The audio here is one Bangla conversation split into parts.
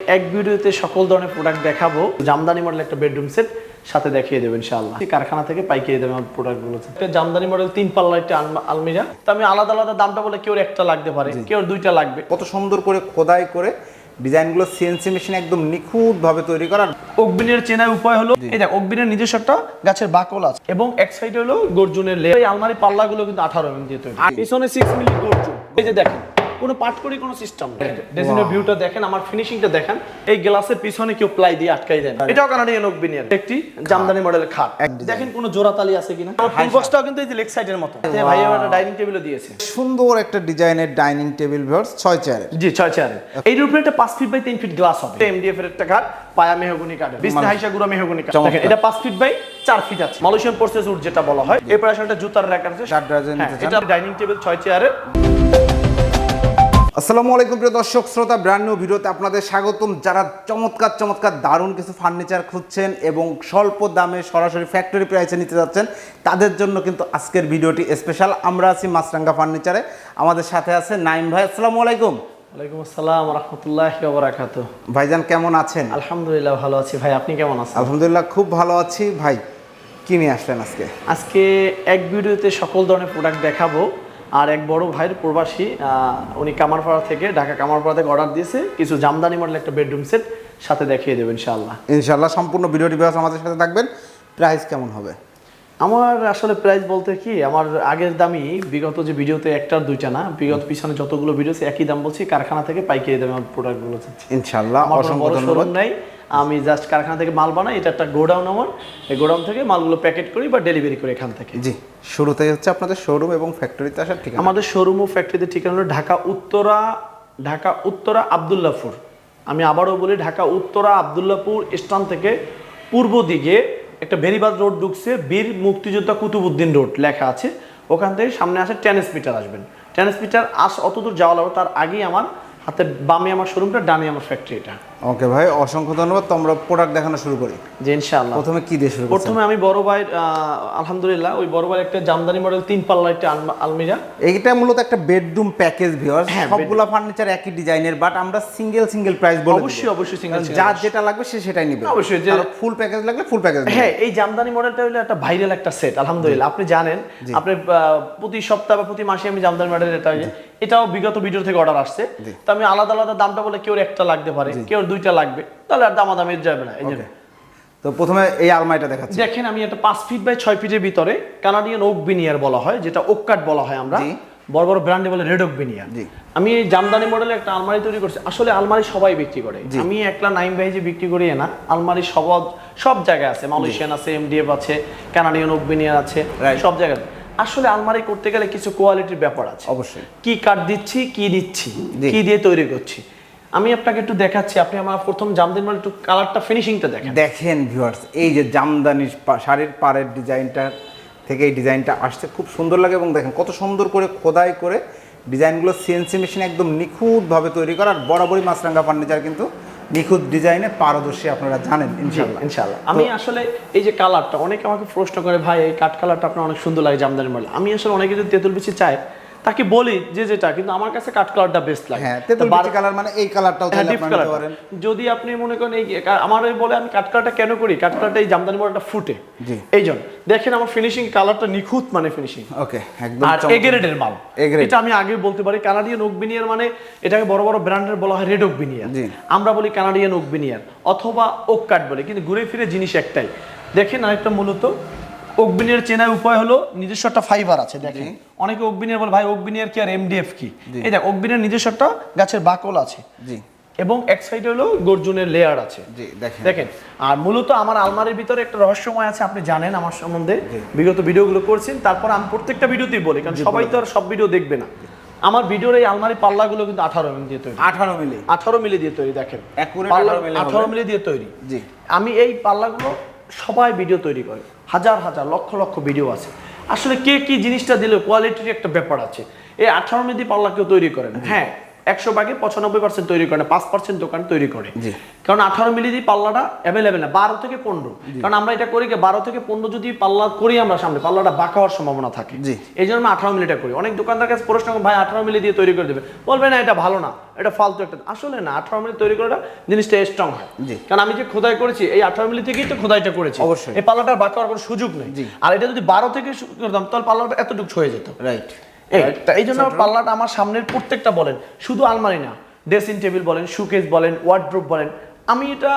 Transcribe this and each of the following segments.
এক ভিডিওতে সকল ধরনের প্রোডাক্ট দেখাবো। জামদানি মডেল একটা বেডরুম সেট সাথে দেখিয়ে দেবেন ইনশাআল্লাহ। কারখানা থেকে পাইকারি দেবেন প্রোডাক্টগুলো একটা জামদানি মডেল তিন পাল্লা একটা আলমিরা। তো আমি আলাদা আলাদা দামটা বলে কেউ একটা লাগতে পারে কেউ দুইটা লাগবে। কত সুন্দর করে খোদাই করে ডিজাইনগুলো সিএনসি মেশিন একদম নিখুঁতভাবে তৈরি করা। অগ্বিনের চেনার উপায় হলো এই দেখ অগ্বিনের নিজস্ব একটা গাছের বাকল আছে। এবং এক সাইডে হলো গর্জুনের লেয়ার এই আলমারি পাল্লাগুলো কিন্তু আঠারো এম দিয়ে তৈরি। পিছনে সিক্স মিলি গর্জুন। এই যে দেখেন কোনো পাট করি কোনো সিস্টেম ডেজিনের ভিউটা দেখেন আমার ফিনিশিংটা দেখেন। এই গ্লাসের পিছনে কেউ প্লাই দিয়ে আটকাই দেন এটাও কানাডিয়ান অগ্বিনিয়ার একটি জামদানি মডেলের খাট। দেখেন কোনো জোড়াতালি আছে কিনা? ফুল বক্সটাও কিন্তু এই যে লেগ সাইডের মতো। ভাই একটা ডাইনিং টেবিলও দিয়েছে। সুন্দর একটা ডিজাইনের ডাইনিং টেবিল ভিউয়ার্স ছয় চেয়ারের জি ছয় চেয়ারে এই উপরে একটা পাঁচ ফিট বাই তিন ফিট গ্লাস হবে। এমডিএফ এর একটা কাঠ পায়া মেহগুনি কাঠ বিছনা হাইসা গুড়া মেহগুনি কাঠ। দেখেন এটা পাঁচ ফিট বাই চার ফিট আছে। মালয়েশিয়ান প্রসেস উড যেটা বলা হয়। এরপর আসলে একটা জুতার র্যাক আছে। হ্যাঁ? এটা ডাইনিং টেবিল ছয় চেয়ারের আসসালামু আলাইকুম প্রিয় দর্শক শ্রোতা ব্র্যান্ড নিউ ভিডিওতে আপনাদের স্বাগতম। যারা চমৎকার চমৎকার দারুণ কিছু ফার্নিচার খুঁজছেন এবং স্বল্প দামে সরাসরি ফ্যাক্টরি প্রাইসে নিতে যাচ্ছেন তাদের জন্য কিন্তু আজকের ভিডিওটি স্পেশাল আমরা আছি মাছরাঙ্গা ফার্নিচারে আমাদের সাথে আছে নাইম ভাই। আসসালামু আলাইকুম। ওয়ালাইকুম আসসালাম রহমতুল্লাহ ভাইজান কেমন আছেন? আলহামদুলিল্লাহ ভালো আছি। ভাই আপনি কেমন আছেন? আলহামদুলিল্লাহ খুব ভালো আছি। ভাই কি নিয়ে আসলেন আজকে? আজকে এক ভিডিওতে সকল ধরনের প্রোডাক্ট দেখাবো। আর এক বড় ভাইয়ের প্রবাসী উনি কামারপাড়া থেকে ঢাকা কামারপাড়া থেকে অর্ডার দিয়েছে। কিছু জামদানি মডেল একটা বেডরুম সেট সাথে দেখিয়ে দেবেন ইনশাআল্লাহ। ইনশাল্লাহ সম্পূর্ণ ভিডিওটি আমাদের সাথে থাকবেন। প্রাইস কেমন হবে? আমার আসলে প্রাইস বলতে কি আমার আগের দামই বিগত যে ভিডিওতে একটার দুইটা না বিগত পিছনে যতগুলো ভিডিও একই দাম বলছি কারখানা থেকে পাইকারি দামে আমার প্রোডাক্টগুলো ইনশাল্লাহ অসংখ্য ধন্যবাদ। নাই। আমি জাস্ট কারখানা থেকে মাল বানাই এটা একটা গোডাউন আমার। এই গোডাউন থেকে মালগুলো প্যাকেট করি বা ডেলিভারি করি এখান থেকে। জি শুরুতে হচ্ছে আপনাদের শোরুম এবং ফ্যাক্টরিতে আসার ঠিকানা। আমাদের শোরুম ও ফ্যাক্টরিতে ঠিকানা হলো ঢাকা উত্তরা ঢাকা উত্তরা আবদুল্লাপুর আমি আবারও বলি ঢাকা উত্তরা আবদুল্লাপুর স্থান থেকে পূর্ব দিকে একটা বেরিবাদ রোড ঢুকছে বীর মুক্তিযোদ্ধা কুতুবুদ্দিন রোড লেখা আছে। ওখান থেকে সামনে আসে টেনিস মিটার আসবেন। টেনিস মিটার আস অতদূর যাওয়া লাগবে তার আগেই আমার হাতে বামে আমার শোরুমটা ডানে আমার ফ্যাক্টরিটা ওকে ভাই অসংখ্য ধন্যবাদ। তো আমরা প্রোডাক্ট দেখানো শুরু করি। যে ইনশাআল্লাহ। প্রথমে কি দিয়ে শুরু প্রথমে আমি বড় আহ, আলহামদুলিল্লাহ ওই বড় ভাইয়ের একটা জামদানি মডেল তিন পাল্লা একটা আলমিরা। এইটা মূলত একটা বেডরুম প্যাকেজ ভিউয়ার সবগুলা ফার্নিচার একই ডিজাইনের বাট আমরা সিঙ্গেল সিঙ্গেল প্রাইস বলে অবশ্যই, অবশ্যই single যার যেটা লাগবে সে সেটাই নেবে। অবশ্যই, যে- ফুল প্যাকেজ লাগলে ফুল প্যাকেজ হ্যাঁ এই জামদানি মডেলটা হলো একটা ভাইরাল একটা সেট আলহামদুলিল্লাহ। আপনি জানেন আপনি প্রতি সপ্তাহ বা প্রতি মাসে আমি জামদানি মডেল এটা এটাও বিগত ভিডিও থেকে অর্ডার আসছে। তো আমি আলাদা আলাদা দামটা বলে কেউ একটা লাগতে পারে। কেউ দুইটা লাগবে তাহলে আর দামাদামি যাবে না এই জন্য তো প্রথমে এই আলমারিটা দেখাচ্ছি। দেখেন আমি একটা পাঁচ ফিট বাই ছয় ফিটের ভিতরে কানাডিয়ান ওক বিনিয়ার বলা হয় যেটা ওক কাট বলা হয় আমরা বড় বড় ব্র্যান্ডে বলে রেড ওক বিনিয়ার আমি এই জামদানি মডেলে একটা আলমারি তৈরি করছি আসলে আলমারি সবাই বিক্রি করে আমি একলা নাইম ভাই যে বিক্রি করি না আলমারি সব সব জায়গায় আছে মালয়েশিয়ান আছে এমডিএফ আছে কানাডিয়ান ওক বিনিয়ার আছে সব জায়গায় আসলে আলমারি করতে গেলে কিছু কোয়ালিটির ব্যাপার আছে। অবশ্যই। কি কাঠ দিচ্ছি কি দিচ্ছি কি দিয়ে তৈরি করছি আমি আপনাকে একটু দেখাচ্ছি আপনি আমার প্রথম জামদানি মডেল একটু কালারটা ফিনিশিংটা দেখেন। দেখেন ভিউয়ার্স এই যে জামদানি শাড়ির পাড়ের ডিজাইনটা থেকে এই ডিজাইনটা আসছে খুব সুন্দর লাগে এবং দেখেন কত সুন্দর করে খোদাই করে ডিজাইনগুলো সিএনসি মেশিন একদম নিখুঁতভাবে তৈরি করা আর বরাবরই মাছরাঙ্গা ফার্নিচার কিন্তু নিখুঁত ডিজাইনে পারদর্শী আপনারা জানেন ইনশাল্লাহ ইনশাআল্লাহ। আমি আসলে এই যে কালারটা অনেকে আমাকে প্রশ্ন করে ভাই এই কাঠ কালারটা আপনার অনেক সুন্দর লাগে জামদানি মডেল আমি আসলে অনেকে যদি তেঁতুল বিচি চায় তাকে বলি যে যেটা কিন্তু আমার কাছে কাঠ কালারটা বেস্ট লাগে। হ্যাঁ তেতুল বিচি কালার মানে এই কালারটাও হ্যাঁ, deep নিতে পারেন। যদি আপনি মনে করেন এই আমার বলে আমি কাঠ কালারটা কেন করি? কাঠ কালারটা এই জামদানি মডেলটা ফুটে। জি। এই জন্য দেখেন আমার ফিনিশিং কালারটা নিখুঁত মানে ফিনিশিং ওকে একদম আর। এ গ্রেডের মাল। এটা আমি আগে বলতে পারি কানাডিয়ান ওক বিনিয়ার মানে এটাকে বড় বড় ব্র্যান্ডের বলা হয় রেড ওক বিনিয়ার জি। আমরা বলি কানাডিয়ান ওক বিনিয়ার অথবা ওক কাট বলে কিন্তু ঘুরে ফিরে জিনিস একটাই। দেখেন আরেকটা মূলত ওক বিনিয়ার চেনার উপায় হলো নিজস্ব একটা ফাইবার আছে দেখেন। অনেকে ওক বিনিয়ার বলে ভাই ওক কি আর এমডিএফ কি? এই দেখ ওক নিজস্ব একটা গাছের বাকল আছে। জি। এবং এক সাইডে হলো গর্জুনের লেয়ার আছে। জি দেখেন। দেখেন আর মূলত আমার আলমারির ভিতরে একটা রহস্যময় আছে আপনি জানেন আমার সম্বন্ধে। বিগত ভিডিওগুলো করছেন তারপর আমি প্রত্যেকটা ভিডিওতেই বলি কারণ সবাই তো আর সব ভিডিও দেখবে না। আমার ভিডিওর এই আলমারি পাল্লাগুলো কিন্তু আঠারো এম দিয়ে তৈরি। আঠারো মিলি। আঠারো মিলি দিয়ে তৈরি দেখেন। Accurate 18 আঠারো মিলি দিয়ে তৈরি। জি। আমি এই পাল্লাগুলো সবাই ভিডিও তৈরি করে। হাজার হাজার লক্ষ লক্ষ ভিডিও আছে। আসলে কে কি জিনিসটা দিলে কোয়ালিটির একটা ব্যাপার আছে। এই আঠারো মেদি পাল্লা কেউ তৈরি করেন। হ্যাঁ একশো ভাগে পঁচানব্বই পার্সেন্ট তৈরি করে না পাঁচ পার্সেন্ট দোকান তৈরি করে। কারণ আঠারো মিলি দিয়ে পাল্লাটা অ্যাভেলেবেল না বারো থেকে পনেরো। কারণ আমরা এটা করি বারো থেকে পনেরো যদি পাল্লা করি আমরা সামনে পাল্লাটা বাঁকা হওয়ার সম্ভাবনা থাকে। এই জন্য আমরা আঠারো মিলিটা করি। অনেক দোকানদার কাছে প্রশ্ন ভাই আঠারো মিলি দিয়ে তৈরি করে দেবে। বলবে না এটা ভালো না এটা ফালতু একটা আসলে না আঠারো মিলি তৈরি করাটা জিনিসটা স্ট্রং হয়। কারণ আমি যে খোদাই করেছি এই আঠারো মিলি থেকেই তো খোদাইটা করেছি। অবশ্যই। এই পাল্লাটার বাঁকা হওয়ার কোনো সুযোগ নেই। আর এটা যদি বারো থেকে করতাম তাহলে পাল্লাটা এতটুকু হয়ে যেত। রাইট এই জন্য পাল্লাটা আমার সামনের প্রত্যেকটা বলেন শুধু আলমারি না ড্রেসিং টেবিল বলেন সুকেস বলেন ওয়ার্ড্রোপ বলেন আমি এটা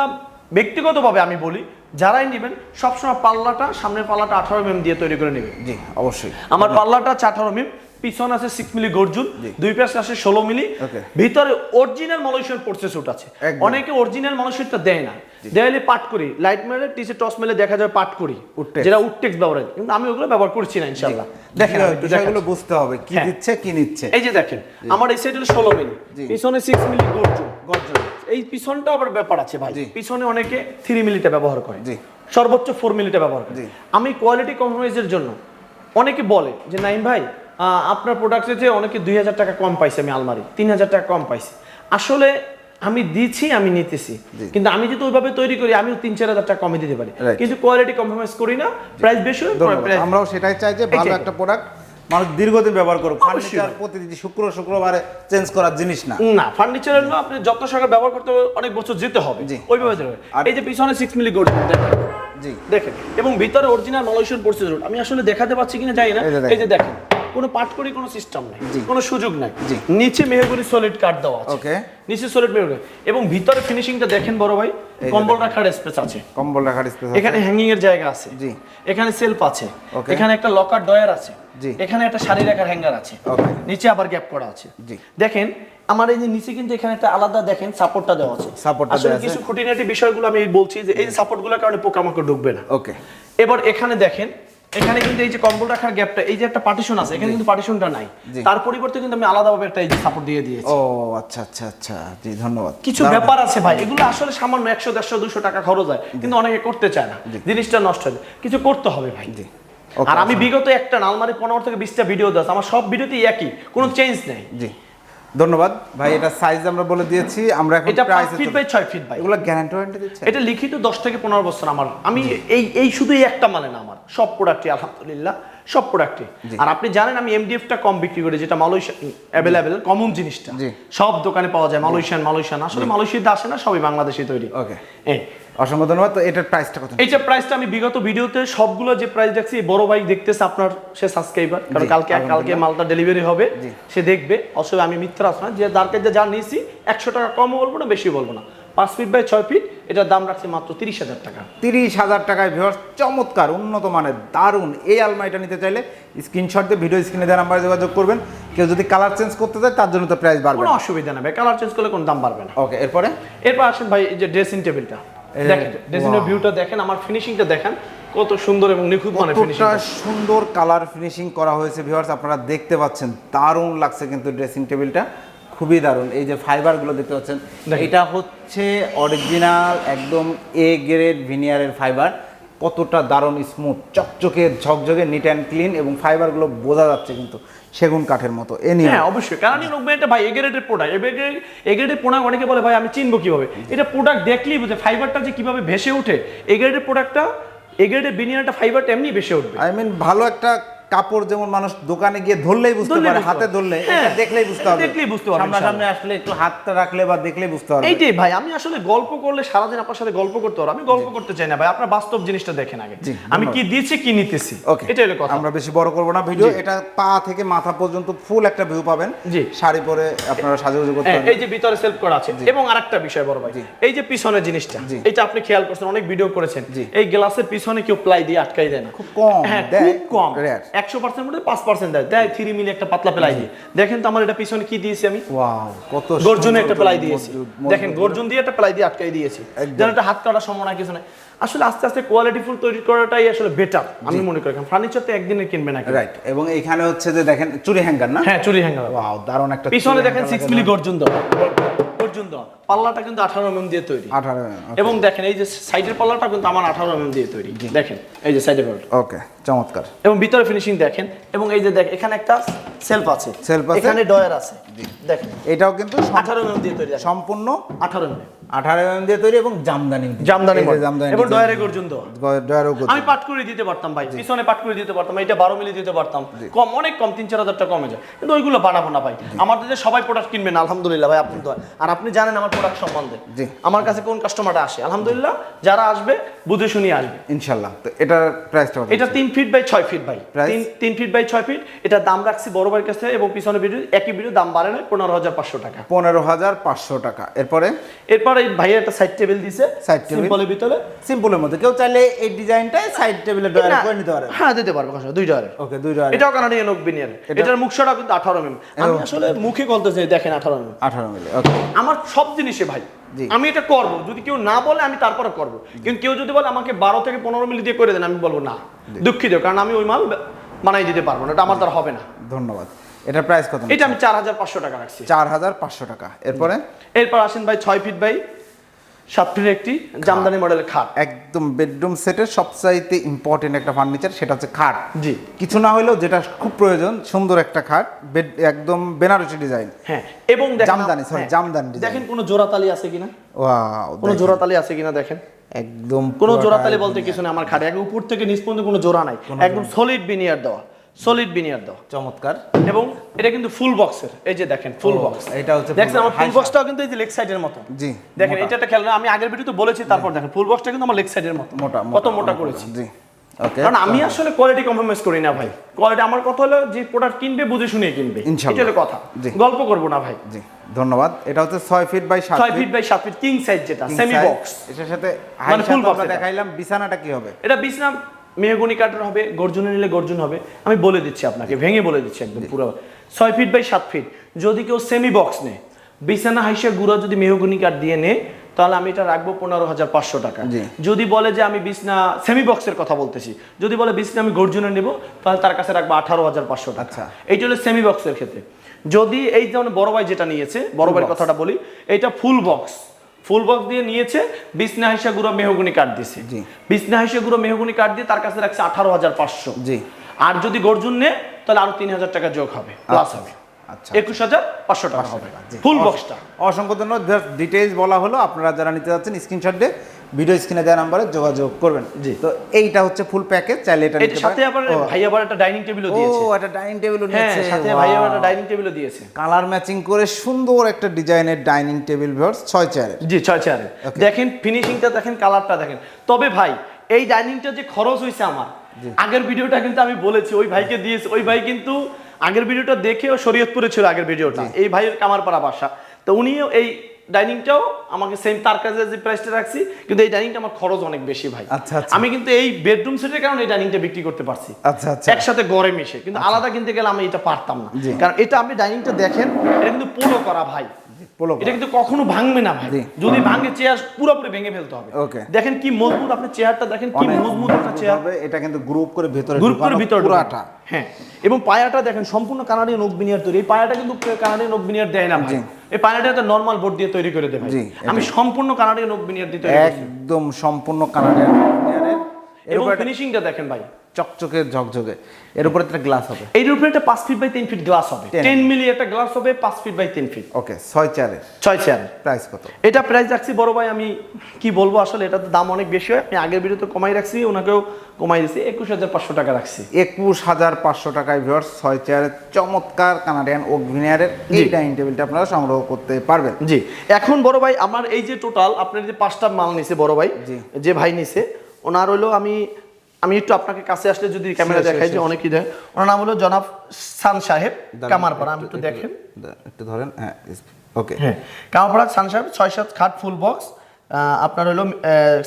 ব্যক্তিগতভাবে আমি বলি যারাই নেবেন সবসময় পাল্লাটা সামনের পাল্লাটা আঠারো এম দিয়ে তৈরি করে নেবেন। জি অবশ্যই। আমার পাল্লাটা হচ্ছে আঠারো মিম পিছন আছে সিক্স মিলি গর্জুন দুই পাশে আছে ষোলো মিলি ভিতরে অরিজিনাল মালয়েশিয়ান পড়ছে সুট আছে। অনেকে অরিজিনাল মালয়েশিয়ানটা দেয় না। দেয়ালে পাট করি। লাইট মেলে টিসে টস মেলে দেখা যায় পাট করি। Woodtex। যেটা উডটেক্স ব্যবহার। কিন্তু আমি ওগুলো ব্যবহার করছি না ইনশাল্লাহ। দেখেন বিষয়গুলো বুঝতে হবে। কি হ্যাঁ। দিচ্ছে কি নিচ্ছে। এই যে দেখেন আমার এই সাইড হলো ষোলো মিলি। পিছনে সিক্স মিলি গর্জুন গর্জন। এই পিছনটা আবার ব্যাপার আছে ভাই। পিছনে অনেকে থ্রি মিলিতে ব্যবহার করে। জি। সর্বোচ্চ ফোর মিলিতে ব্যবহার করে। আমি কোয়ালিটি কম্প্রোমাইজের জন্য অনেকে বলে যে নাইম ভাই আপনার প্রোডাক্টে যে অনেকে দুই হাজার টাকা কম পাইছে আমি আলমারি। তিন হাজার টাকা কম পাইছি। আসলে আমি দিচ্ছি আমি নিতেছি। কিন্তু আমি যদি ওইভাবে তৈরি করি আমিও তিন চার হাজার টাকা কমে দিতে পারি। কিন্তু কোয়ালিটি কম্প্রোমাইজ করি না প্রাইস বেশি আমরাও সেটাই চাই যে ভালো একটা প্রোডাক্ট মানুষ দীর্ঘদিন ব্যবহার করুক। ফার্নিচার প্রতিদিন শুক্র শুক্রবারে চেঞ্জ করার জিনিস না। না ফার্নিচার হলো আপনি যত্ন সহকারে ব্যবহার করতে হবে, অনেক বছর যেতে হবে। ওইভাবে যেতে হবে। আর- এই যে পিছনে সিক্স মিলি গোল্ড দেখেন। জি। দেখেন এবং ভিতরে অরিজিনাল মালয়েশিয়ান পড়ছে আমি আসলে দেখাতে পাচ্ছি কিনা জানি না। এই যে দেখেন। কোনো পাট করি কোনো সিস্টেম নাই কোনো সুযোগ নাই। নিচে মেহগুনি সলিড কাট দেওয়া আছে। ওকে নিচে সলিড মেহগুনি এবং ভিতরে ফিনিশিংটা দেখেন বড় ভাই কম্বল রাখার স্পেস আছে। কম্বল রাখার স্পেস এখানে হ্যাঙ্গিং এর জায়গা আছে। জি। এখানে সেলফ আছে. এখানে একটা লকার ডয়ার আছে। জি। এখানে একটা শাড়ি রাখার হ্যাঙ্গার আছে। Okay. নিচে আবার গ্যাপ করা আছে। জি। দেখেন আমার এই যে নিচে কিন্তু এখানে একটা আলাদা দেখেন সাপোর্টটা দেওয়া আছে। আসলে দেওয়া আছে। কিছু খুঁটিনাটি বিষয়গুলো আমি বলছি যে এই সাপোর্টগুলোর কারণে পোকামাকড় ঢুকবে না। ওকে এবার এখানে দেখেন এখানে কিন্তু এই যে কম্বল রাখার গ্যাপটা এই যে একটা পার্টিশন আছে এখানে কিন্তু পার্টিশনটা নাই। তার পরিবর্তে কিন্তু আমি আলাদাভাবে একটা এই যে সাপোর্ট দিয়ে দিয়েছি। ও আচ্ছা আচ্ছা আচ্ছা জি ধন্যবাদ। কিছু ব্যাপার আছে ভাই এগুলো আসলে সামান্য একশো দেড়শো দুশো টাকা খরচ হয় কিন্তু অনেকে করতে চায় না। জিনিসটা নষ্ট হয় কিছু করতে হবে ভাই। জি। আর আমি বিগত একটা না আলমারি পনেরো থেকে বিশটা ভিডিও দাস আমার সব ভিডিওতেই একই কোনো চেঞ্জ নেই। জি। ধন্যবাদ। ভাই এটা সাইজ আমরা বলে দিয়েছি আমরা এখন এটা পাঁচ প্রাইস ফিট বাই ছয় ফিট বাই এগুলো গ্যারান্টি ওয়ারেন্টি দিচ্ছে? এটা লিখিত দশ থেকে পনেরো বছর আমার। আমি এই এই শুধু এই একটা মানে না আমার। সব প্রোডাক্টই আলহামদুলিল্লাহ সব প্রোডাক্টই আর আপনি জানেন আমি এমডিএফটা কম বিক্রি করি যেটা মালয়েশিয়া অ্যাভেলেবেল কমন জিনিসটা। সব দোকানে পাওয়া যায় মালয়েশিয়ান মালয়েশিয়ান আসলে মালয়েশিয়াতে আসে না সবই বাংলাদেশে তৈরি। ওকে এই অসংখ্য ধন্যবাদ। তো এটার প্রাইসটা কত? এইটা প্রাইসটা আমি বিগত ভিডিওতে সবগুলো যে প্রাইস দেখছি বড় ভাই দেখতেছে আপনার সে সাবস্ক্রাইবার কারণ কালকে কালকে মালটা ডেলিভারি হবে সে দেখবে। অসুবিধা আমি মিথ্যা আসব না। যে যার কাছে যা নিয়েছি একশো টাকা কম বলব না বেশি বলব না। পাঁচ ফিট বাই ছয় ফিট এটার দাম রাখছি মাত্র তিরিশ হাজার টাকা। তিরিশ হাজার টাকায় ভিউয়ার্স চমৎকার উন্নত মানের দারুণ এই আলমারিটা নিতে চাইলে স্ক্রিনশট দিয়ে ভিডিও স্ক্রিনে দেওয়া নাম্বারে যোগাযোগ করবেন। কেউ যদি কালার চেঞ্জ করতে চায় তার জন্য তো প্রাইস বাড়বে কোনো অসুবিধা নেই কালার চেঞ্জ করলে কোনো দাম বাড়বে না। ওকে এরপরে? এরপর আসেন ভাই এই যে ড্রেসিং টেবিলটা যে- দেখেন ড্রেসিং ভিউটা দেখেন আমার ফিনিশিংটা দেখেন কত সুন্দর এবং নিখুঁত ফিনিশিং সুন্দর কালার ফিনিশিং করা হয়েছে ভিউয়ার্স আপনারা দেখতে পাচ্ছেন দারুণ লাগছে কিন্তু ড্রেসিং টেবিলটা খুবই দারুণ। এই যে ফাইবারগুলো দেখতে পাচ্ছেন এটা হচ্ছে অরিজিনাল একদম এ গ্রেড ভিনিয়ারের ফাইবার কতটা দারুণ স্মুথ চকচকে ঝকঝকে নিট অ্যান্ড ক্লিন এবং ফাইবারগুলো বোঝা যাচ্ছে কিন্তু। সেগুন কাঠের মতো। এ নিয়ে হ্যাঁ অবশ্যই। কারণ এটা ভাই এগ্রেডের প্রোডাক্ট এগ্রেডের প্রোডাক্ট অনেকে বলে ভাই আমি চিনবো কীভাবে? এটা প্রোডাক্ট দেখলেই বুঝে ফাইবারটা যে কীভাবে ভেসে ওঠে। এগ্রেডের প্রোডাক্টটা এগ্রেডের বিনিয়ানটা ফাইবারটা এমনি ভেসে উঠবে। আই মিন ভালো একটা কাপড় যেমন মানুষ দোকানে গিয়ে ধরলেই বুঝতে পারে হাতে ধরলে হ্যাঁ, দেখলেই বুঝতে পারবে দেখলেই বুঝতে পারবে, সামনাসামনি আসলে একটু হাতটা রাখলে বা দেখলেই বুঝতে পারবে। এইটাই ভাই আমি আসলে গল্প করলে সারাদিন আপনার সাথে গল্প করতে পারব। আমি গল্প করতে চাই না ভাই আপনার বাস্তব জিনিসটা দেখেন আগে। আমি কি দিয়েছি কি নিতেছি? এটা হলো কথা। আমরা বেশি বড় করব না ভিডিও এটা পা থেকে মাথা পর্যন্ত ফুল একটা ভিউ পাবেন। জি। শাড়ি পরে আপনারা সাজুগুজু করতে হ্যাঁ, পারবেন। এই যে ভিতরে সেলফ করা আছে। এবং আরেকটা বিষয় বড় ভাই এই যে পিছনের জিনিসটা এটা আপনি খেয়াল করছেন অনেক ভিডিও করেছেন। এই গ্লাসের পিছনে কেউ প্লাই দিয়ে আটকাই দেয় না। খুব কম হ্যাঁ খুব কম। একশো পার্সেন্ট মধ্যে পাঁচ পার্সেন্ট দেয়। দেয় থ্রি মিলি একটা পাতলা প্লাই দিয়ে। দেখেন তো আমার এটা পিছনে কি দিয়েছি আমি? কত গর্জনে একটা প্লাই দিয়েছি। দেখেন গর্জন দিয়ে একটা প্লাই দিয়ে আটকাই দিয়েছি। যেন একটা হাত কাটার সম্ভাবনা কিছু নাই। আসলে আস্তে আস্তে কোয়ালিটি ফুল তৈরি করাটাই আসলে বেটার আমি মনে করি। ফার্নিচার তো একদিনে কিনবে না রাইট এবং এইখানে হচ্ছে যে দেখেন চুরি হ্যাঙ্গার না? হ্যাঁ চুরি হ্যাঙ্গার। ওয়াও দারুণ একটা পিছনে দেখেন সিক্স। মিলি গর্জন দেওয়া। দেওয়া। পাল্লাটা কিন্তু আঠারো এমএম দিয়ে তৈরি। আঠারো এবং দেখেন এই যে সাইডের পাল্লাটা কিন্তু আমার আঠারো এমএম দিয়ে তৈরি। দেখেন এই যে সাইডের পাল্লাটা। ওকে চমৎকার। এবং ভিতরে ফিনিশিং দেখেন এবং এই যে দেখ এখানে একটা সেলফ আছে। সেলফ আছে। এখানে ডয়ার আছে। দেখেন এটাও কিন্তু আঠারো এমএম দিয়ে তৈরি সম্পূর্ণ আঠারো এমএম আঠারো এম দিয়ে তৈরি এবং জামদানি জামদানি। জামদানি এবং ডয়ারে ডয়ারও আমি পাট করে দিতে পারতাম ভাই পিছনে পাট করে দিতে পারতাম এটা বারো মিলি দিতে পারতাম। কম অনেক কম তিন চার হাজার টাকা কমে যায়। কিন্তু ওইগুলো বানাবো না ভাই। আমাদের যে সবাই প্রোডাক্ট কিনবেন আলহামদুলিল্লাহ ভাই আপনি তো আর আপনি জানেন আমার প্রোডাক্ট সম্বন্ধে। আমার কাছে কোন কাস্টমারটা আসে? আলহামদুলিল্লাহ যারা আসবে বুঝে শুনিয়ে আসবে। ইনশাল্লাহ তো এটার প্রাইসটা এটা তিন ফিট বাই ছয় ফিট ভাই। তিন তিন ফিট বাই ছয় ফিট এটা দাম রাখছি বড় ভাইয়ের কাছে এবং পিছনে ভিডিও একই ভিডিও দাম বাড়ে নাই পনেরো হাজার পাঁচশো টাকা। পনেরো হাজার পাঁচশো টাকা। এরপরে? এরপর এই ভাইয়া একটা সাইড টেবিল দিছে Side table? সিম্পলের ভিতরে। সিম্পলের মধ্যে। কেউ চাইলে এই ডিজাইনটাই সাইড টেবিলে ডয়ার করে নিতে পারে। হ্যাঁ দিতে পারব দুই ওকে দুই ডয়ার এটাও ওক বিনিয়ার এটার মুখশাটা কিন্তু আঠারো এমএম আমি আসলে মুখে বলতে চাই দেখেন আঠারো এমএম আঠারো মিলে ওকে আমার সব জিনিসে ভাই আমি এটা করব। যদি কেউ না বলে আমি তারপরে করব। কিন্তু কেউ যদি বলে আমাকে বারো থেকে পনেরো মিলি দিয়ে করে দেন আমি বলব না। দুঃখিত কারণ আমি ওই মাল বানাই দিতে পারব না এটা আমার দ্বারা হবে না। ধন্যবাদ। এটার প্রাইস কত এটা আমি চার হাজার পাঁচশো টাকা রাখছি। চার হাজার পাঁচশো টাকা। এরপরে? এরপর আসেন ভাই ছয় ফিট বাই সাত ফিট একটি জামদানি মডেলের খাট। একদম বেডরুম সেটের সবচাইতে ইম্পর্টেন্ট একটা ফার্নিচার সেটা হচ্ছে খাট। জি। কিছু না হলেও যেটা খুব প্রয়োজন সুন্দর একটা খাট বেড একদম বেনারসি ডিজাইন হ্যাঁ এবং জামদানি, sorry, হ্যাঁ, জামদানি। দেখেন কোনো জোড়াতালি আছে কিনা? ওয়াও কোনো জোড়াতালি আছে কিনা দেখেন? একদম কোনো জোড়াতালি বলতে কিছু না আমার খাটে। একদম উপর থেকে নিচ পর্যন্ত কোনো জোড়া নাই। একদম সলিড বিনিয়ার দেওয়া। সলিড বিনিয়ার দেওয়া। চমৎকার। এবং এটা কিন্তু ফুল বক্সের এই যে দেখেন ফুল বক্স এটা হচ্ছে full আমার ফুল বক্সটাও কিন্তু এই যে লেগ সাইডের মতো। জি দেখেন এটা একটা খেয়াল আমি আগের ভিডিওতে বলেছি তারপর দেখেন ফুল বক্সটা কিন্তু আমার লেগ সাইডের মতো। মোটা কত মোটা করেছি। জি ওকে কারণ আমি আসলে কোয়ালিটি কম্প্রোমাইজ করি না ভাই। কোয়ালিটি আমার কথা হলো যে প্রোডাক্ট কিনবে বুঝে শুনে কিনবে। এটা হলো কথা। জি। গল্প করব না ভাই। জি ধন্যবাদ। এটা হচ্ছে ছয় ফিট বাই সাত ছয় ফিট বাই সাত ফিট কিং সাইজ যেটা সেমি। বক্স এটার সাথে মানে আমরা এটা। দেখাইলাম। বিছানাটা কি হবে? এটা বিছনা মেহগনি কাঠের হবে গর্জনে নিলে গর্জন হবে। আমি বলে দিচ্ছি আপনাকে ভেঙে বলে দিচ্ছি একদম পুরো। ছয় ফিট বাই সাত ফিট যদি কেউ সেমি বক্স নেয় বিছানা হাইসা গুঁড়া যদি মেহগুনি কাঠ দিয়ে নেয় তাহলে আমি এটা রাখব পনেরো হাজার পাঁচশো টাকা। যদি বলে যে আমি বিছনা সেমি বক্সের কথা বলতেছি যদি বলে বিছনা আমি গর্জনে নেব তাহলে তার কাছে রাখব আঠারো হাজার পাঁচশো টাকা। আচ্ছা। এইটা হলো সেমি বক্সের ক্ষেত্রে। যদি এই যেমন বড় ভাই যেটা নিয়েছে বড় ভাইয়ের কথাটা বলি এটা ফুল বক্স ফুল বক্স দিয়ে নিয়েছে। বিছনা হিসা গুঁড়ো মেহগনি কাঠ দিছে। জি। বিছনা হিসা গুঁড়ো মেহগুনি কাঠ দিয়ে তার কাছে রাখছে আঠারো হাজার পাঁচশো। জি। আর যদি গর্জুন নে তাহলে আরও তিন হাজার টাকা যোগ হবে প্লাস হবে। আচ্ছা। একুশ হাজার পাঁচশো টাকা হবে। ফুল বক্সটা। অসংখ্য ধন্যবাদ। ডিটেইলস বলা হলো আপনারা যারা নিতে যাচ্ছেন স্ক্রিনশট দিয়ে ভিডিও স্ক্রিনে দেওয়া নাম্বারে যোগাযোগ করবেন। জি। তো এইটা হচ্ছে ফুল প্যাকেজ চাইলে এটা নিতে সাথে। আবার ভাই আবার একটা ডাইনিং টেবিলও দিয়েছে ও একটা ডাইনিং টেবিলও হ্যাঁ নিয়েছে। সাথে ভাই আবার একটা ডাইনিং টেবিলও দিয়েছে। কালার ম্যাচিং করে সুন্দর একটা ডিজাইনের ডাইনিং টেবিল ভিউয়ার্স ছয় চেয়ারের জি ছয় চেয়ারে দেখেন ফিনিশিংটা দেখেন কালারটা দেখেন। তবে ভাই এই ডাইনিংটা যে খরচ হয়েছে আমার আগের ভিডিওটা কিন্তু আমি বলেছি ওই ভাইকে দিয়েছি ওই ভাই কিন্তু আগের ভিডিওটা দেখেও শরীয়তপুরে ছিল আগের ভিডিওটা। এই ভাইয়ের কামারপাড়া বাসা। তো উনিও এই ডাইনিংটাও আমাকে সেম তার কাছে যে প্রাইসটা রাখছি কিন্তু এই ডাইনিংটা আমার খরচ অনেক বেশি ভাই। আচ্ছা, আচ্ছা। আমি কিন্তু এই বেডরুম সেটের কারণে এই ডাইনিংটা বিক্রি করতে পারছি। আচ্ছা আচ্ছা। একসাথে গড়ে মিশে কিন্তু আলাদা কিনতে গেলে আমি এটা পারতাম না। কারণ এটা আপনি ডাইনিংটা দেখেন এটা কিন্তু পোলো করা ভাই। এটা কিন্তু কখনো ভাঙবে না ভাই। যদি ভাঙে চেয়ার পুরোপুরি ভেঙে ফেলতে হবে. দেখেন কি মজবুত আপনি চেয়ারটা দেখেন কি মজবুত একটা চেয়ার। এটা কিন্তু গ্রুপ করে ভেতরে গ্রুপ করে ভিতরে পুরাটা। হ্যাঁ। এবং পায়াটা দেখেন সম্পূর্ণ কানাডিয়ান ওক বিনিয়ার তৈরি। এই পায়াটা কিন্তু কানাডিয়ান ওক বিনিয়ার দেয় না ভাই। এই পানিটা তো নর্মাল বোর্ড দিয়ে তৈরি করে দেবে আমি সম্পূর্ণ কানাডিয়ান ওক বিনিয়ার দিয়ে তৈরি একদম সম্পূর্ণ কানাডিয়ান এবং ফিনিশিংটা দেখেন ভাই। চকচকে ঝকঝকে। এর উপরে একটা গ্লাস হবে। এর উপরে একটা পাঁচ ফিট বাই তিন ফিট গ্লাস হবে। 10 টেন মিলি একটা গ্লাস হবে পাঁচ ফিট বাই তিন ফিট ওকে ছয় চারে ছয় চেয়ার প্রাইস কত? এটা প্রাইস রাখছি বড় ভাই আমি কি বলব আসলে এটা তো দাম অনেক বেশি হয়। আমি আগের ভিডিওতে কমাই রাখছি ওনাকেও কমাই দিচ্ছি একুশ হাজার পাঁচশো টাকা রাখছি। একুশ হাজার পাঁচশো টাকায় ভিউয়ার্স ছয় চেয়ারের চমৎকার কানাডিয়ান ওক ভিনিয়ারের এই। ডাইনিং টেবিলটা আপনারা সংগ্রহ করতে পারবেন। জি। এখন বড় ভাই আমার এই যে টোটাল আপনার যে পাঁচটা মাল নিছে বড় ভাই জি। যে ভাই নিছে ওনার হলো আমি আমি একটু আপনাকে কাছে আসলে যদি ক্যামেরা দেখাই যে. অনেকই দেয়। ওনার নাম হলো জনাব সান সাহেব কামারপাড়া আমি একটু দেখেন। একটু ধরেন হ্যাঁ ওকে হ্যাঁ কামারপাড়া সান সাহেব ছয় সাত খাট ফুল বক্স। আপনার হলো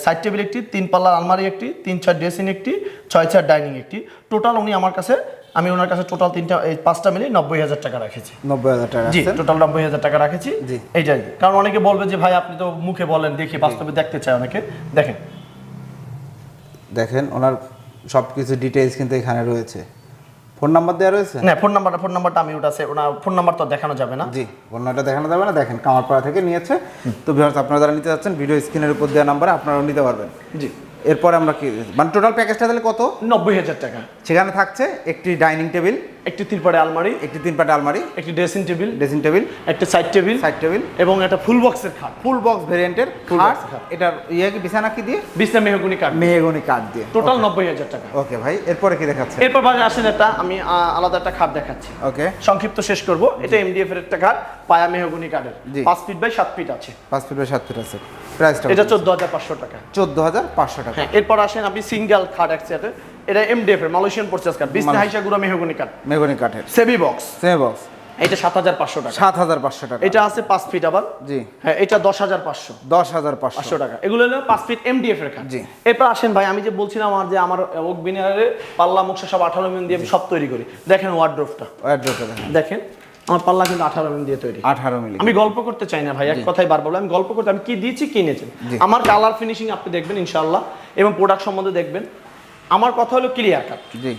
সাইড টেবিল একটি তিন পাল্লার আলমারি একটি তিন ছয় ড্রেসিং একটি ছয় চার ডাইনিং একটি। টোটাল উনি আমার কাছে আমি ওনার কাছে টোটাল তিনটা এই পাঁচটা মিলে নব্বই হাজার টাকা রাখেছি। নব্বই হাজার টাকা জি টোটাল নব্বই হাজার টাকা রাখেছি। জি। এইটাই। কারণ অনেকে বলবে যে ভাই আপনি তো মুখে বলেন দেখি বাস্তবে দেখতে চায় অনেকে। দেখেন দেখেন ওনার সব কিছু ডিটেলস কিন্তু এখানে রয়েছে। ফোন নাম্বার দেওয়া রয়েছে? না ফোন নাম্বারটা ফোন নাম্বারটা আমি ওটা আছে ওনার ফোন নাম্বার তো দেখানো যাবে না। জি ফোন নাম্বারটা দেখানো যাবে না। দেখেন কামারপাড়া থেকে নিয়েছে। তো ভিউয়ার্স আপনারা যারা নিতে যাচ্ছেন ভিডিও স্ক্রিনের উপর দেওয়া নাম্বারে আপনারাও নিতে পারবেন। জি। এরপরে আমরা কি মানে টোটাল প্যাকেজটা তাহলে কত? নব্বই হাজার টাকা। সেখানে থাকছে একটি ডাইনিং টেবিল একটি তিরপাড়ে আলমারি একটি তিন পাটা আলমারি একটি ড্রেসিং টেবিল ড্রেসিং টেবিল একটা সাইড টেবিল সাইড টেবিল এবং একটা ফুল বক্সের খাট ফুল বক্স ভেরিয়েন্টের খাট। এটার ইয়ে কি বিছানা কি দিয়ে? বিছনা মেহগুনি কাঠ মেহগনি কাঠ দিয়ে। টোটাল নব্বই হাজার টাকা। ওকে ভাই এরপরে কি দেখাচ্ছে? এরপর ভাই আসেন একটা আমি আলাদা একটা খাট দেখাচ্ছি। ওকে সংক্ষিপ্ত শেষ করব। এটা এমডিএফ এর একটা খাট পায়া মেহগুনি কাঠের। পাঁচ ফিট বাই সাত ফিট আছে। পাঁচ ফিট বাই সাত ফিট আছে। প্রাইসটা এটা চোদ্দ হাজার পাঁচশো টাকা। চোদ্দ হাজার পাঁচশো টাকা। হ্যাঁ এরপর আসেন আপনি সিঙ্গেল খাট একসাথে এটা এমডিএফ এর মালয়েশিয়ান পরচেস কাঠ বিছনা হাইসা গুড়া মেহগুনি কাঠ মেহগনি কাঠের। সেভি বক্স সেম বক্স এটা সাত হাজার পাঁচশো টাকা। সাত হাজার পাঁচশো টাকা। এটা আছে পাঁচ ফিট আবার জি। হ্যাঁ এটা দশ হাজার পাঁচশো। দশ হাজার পাঁচশো। টাকা। এগুলো হলো পাঁচ ফিট এমডিএফ এর খাট জি। এরপর আসেন ভাই আমি যে বলছিলাম আমার যে আমার ওক পাল্লা মুখসা সব আঠারো মিন দিয়ে আমি সব তৈরি করি। দেখেন ওয়ার্ড্রোফটা অ্যাড্রেসটা দেখেন। দেখেন। আমার পাল্লা কিন্তু আঠারো মিন দিয়ে তৈরি। আঠারো মিলি। আমি গল্প করতে চাই না ভাই এক কথাই বার বলব। আমি গল্প করতে আমি কি দিয়েছি কি নিয়েছেন জি। আমার কালার ফিনিশিং আপনি দেখবেন ইনশাআল্লাহ এবং প্রোডাক্ট সম্বন্ধে দেখবেন। আমার কথা হলো ক্লিয়ার কাট জি।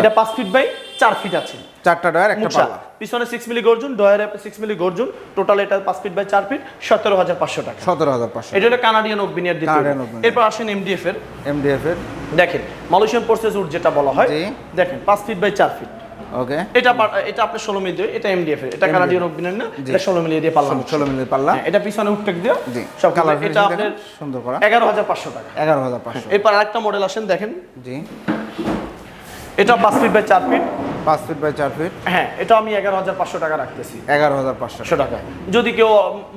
এটা পাঁচ ফিট বাই চার ফিট আছে। চারটা ডয়ার একটা পাল্লা। পিছনে সিক্স মিলি গর্জুন ডয়ারে সিক্স মিলি গর্জুন। টোটাল এটা পাঁচ ফিট বাই চার ফিট সতেরো হাজার পাঁচশো টাকা। সতেরো হাজার পাঁচশো এটা হলো কানাডিয়ান দিতে oak veneer। এরপর আসেন এমডিএফ এর। এমডিএফ এর। দেখেন মালয়েশিয়ান প্রসেস উড যেটা বলা হয় দেখেন পাঁচ ফিট বাই চার ফিট ওকে এটা এটা আপনি ষোলো মিলি দিয়ে এটা এমডিএফ এর। এটা কানাডিয়ান অভিনয় না এটা ষোলো মিলি দিয়ে পারলাম ষোলো মিলি পাল্লা। এটা পিছনে উঠটেক দিও। জি সব কালার এটা আপনার সুন্দর করা। এগারো হাজার পাঁচশো টাকা। এগারো হাজার পাঁচশো। এরপর আরেকটা মডেল আসেন দেখেন। জি। এটা পাঁচ ফিট বাই চার ফিট পাঁচ ফিট বাই চার ফিট হ্যাঁ এটা আমি এগারো হাজার পাঁচশো টাকা রাখতেছি। এগারো হাজার পাঁচশো টাকা যদি কেউ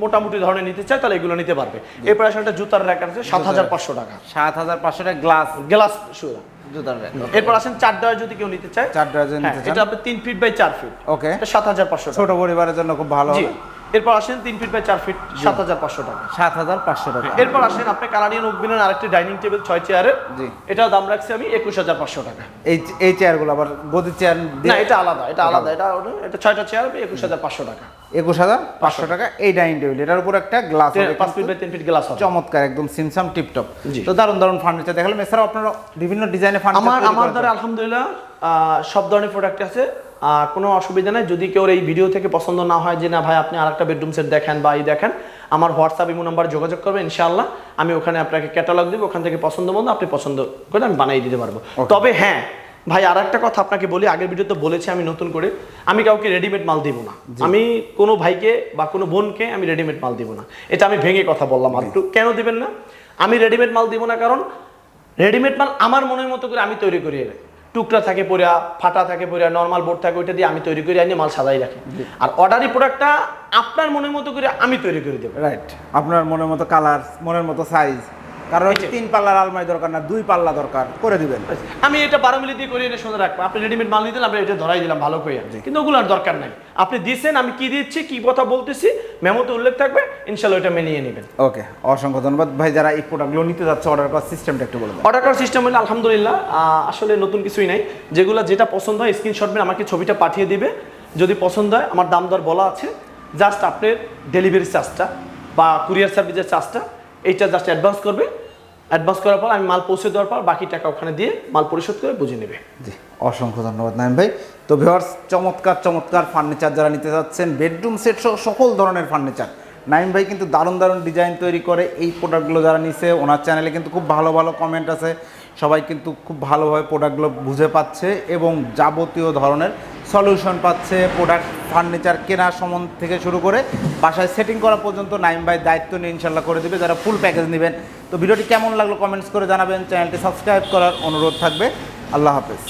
মোটামুটি ধরনের নিতে চায় তাহলে এগুলো নিতে পারবে। এরপর আসেন একটা জুতার র্যাক আছে সাত হাজার পাঁচশো টাকা। সাত হাজার পাঁচশো টাকা গ্লাস গ্লাস ব্যাগ এরপর আসেন চার ডয়ার যদি কেউ নিতে চায়। চার ডজন হ্যাঁ, নিতে এটা আপনি তিন ফিট বাই চার ফিট ওকে সাত হাজার পাঁচশো ছোট পরিবারের জন্য খুব ভালো হবে। এরপর আসেন তিন ফিট বাই চার ফিট সাত হাজার পাঁচশো টাকা। সাত হাজার পাঁচশো টাকা। এরপর আসেন আপনি কানাডিয়ান ওকবিনের আরেকটি ডাইনিং টেবিল ছয় চেয়ারের। জি। এটার দাম রাখছি আমি একুশ হাজার পাঁচশো টাকা। এই এই চেয়ারগুলো আবার গদি চেয়ার না এটা আলাদা এটা আলাদা এটা এটা ছয়টা চেয়ার একুশ হাজার পাঁচশো টাকা। একুশ হাজার পাঁচশো টাকা এই ডাইনিং টেবিল। এটার উপর একটা গ্লাস পাঁচ ফিট বাই তিন ফিট গ্লাস চমৎকার একদম সিমসাম টিপটপ। তো দারুণ দারুণ ফার্নিচার দেখালাম এছাড়াও আপনারা বিভিন্ন ডিজাইনের ফার্নিচার আমার আমার দ্বারা আলহামদুলিল্লাহ সব ধরনের প্রোডাক্ট আছে। আহ, কোনো অসুবিধা নেই। যদি কেউ এই ভিডিও থেকে পছন্দ না হয় যে না ভাই আপনি আর একটা বেডরুম সেট দেখেন বা এই দেখেন আমার হোয়াটসঅ্যাপ ইমো নাম্বার যোগাযোগ করবেন ইনশাআল্লাহ আমি ওখানে আপনাকে ক্যাটালগ দেবো ওখান থেকে পছন্দ মতো আপনি পছন্দ করে আমি বানিয়ে দিতে পারব। তবে হ্যাঁ ভাই আর একটা কথা আপনাকে বলি আগের ভিডিওতে বলেছি আমি নতুন করে আমি কাউকে রেডিমেড মাল দিব না। আমি কোনো ভাইকে বা কোনো বোনকে আমি রেডিমেড মাল দিব না। এটা আমি ভেঙে কথা বললাম আর একটু। কেন দিবেন না? আমি রেডিমেড মাল দিব না কারণ রেডিমেড মাল আমার মনের মতো করে আমি তৈরি করি টুকরা থাকে পরিয়া ফাটা থাকে পড়িয়া নর্মাল বোর্ড থাকে ওইটা দিয়ে আমি তৈরি করে আনি মাল সাজাই রাখি। আর অর্ডারি প্রোডাক্টটা আপনার মনের মতো করে আমি তৈরি করে দেবো। রাইট আপনার মনের মতো কালার মনের মতো সাইজ কারণ তিন পাল্লার আলমারি দরকার না দুই পাল্লা দরকার। করে দিবেন। আমি এটা বারো মিলি দিয়ে করে এনে সুন্দর রাখব। আপনি রেডিমেড মাল নিতেন আমি এটা ধরাই দিলাম ভালো করে কিন্তু ওগুলো আর দরকার নাই। আপনি দিচ্ছেন আমি কি দিচ্ছি কি কথা বলতেছি মেমোতে উল্লেখ থাকবে ইনশাল্লাহ এটা মেনিয়ে নেবেন। ওকে অসংখ্য ধন্যবাদ। ভাই যারা এই প্রোডাক্টগুলো নিতে যাচ্ছে অর্ডার করার সিস্টেমটা একটু বলে দেন। অর্ডার করার সিস্টেম হলো আলহামদুলিল্লাহ আসলে নতুন কিছুই নাই। যেগুলো যেটা পছন্দ হয় স্ক্রিনশট মেরে আমাকে ছবিটা পাঠিয়ে দিবে। যদি পছন্দ হয় আমার দাম দর বলা আছে। জাস্ট আপনার ডেলিভারি চার্জটা বা কুরিয়ার সার্ভিসের চার্জটা এইটা জাস্ট অ্যাডভান্স করবে। অ্যাডভান্স করার পর আমি মাল পৌঁছে দেওয়ার পর বাকি টাকা ওখানে দিয়ে মাল পরিশোধ করে বুঝে নেবে। জি, অসংখ্য ধন্যবাদ নাইম ভাই। তো ভিওয়ার্স চমৎকার চমৎকার ফার্নিচার যারা নিতে চাচ্ছেন বেডরুম সেট সহ সকল ধরনের ফার্নিচার নাইম ভাই কিন্তু দারুণ দারুণ ডিজাইন তৈরি করে। এই প্রোডাক্টগুলো যারা নিছে, ওনার চ্যানেলে কিন্তু খুব ভালো ভালো কমেন্ট আছে। সবাই কিন্তু খুব ভালোভাবে প্রোডাক্টগুলো বুঝে পাচ্ছে এবং যাবতীয় ধরনের সলিউশন পাচ্ছে প্রোডাক্ট ফার্নিচার কেনার সম্বন্ধ থেকে শুরু করে বাসায় সেটিং করা পর্যন্ত নাইম ভাই দায়িত্ব নিয়ে ইনশাল্লাহ করে দেবে, যারা ফুল প্যাকেজ নেবেন। তো ভিডিওটি কেমন লাগল কমেন্টস করে জানাবেন চ্যানেলটি সাবস্ক্রাইব করার অনুরোধ থাকবে। আল্লাহ হাফেজ।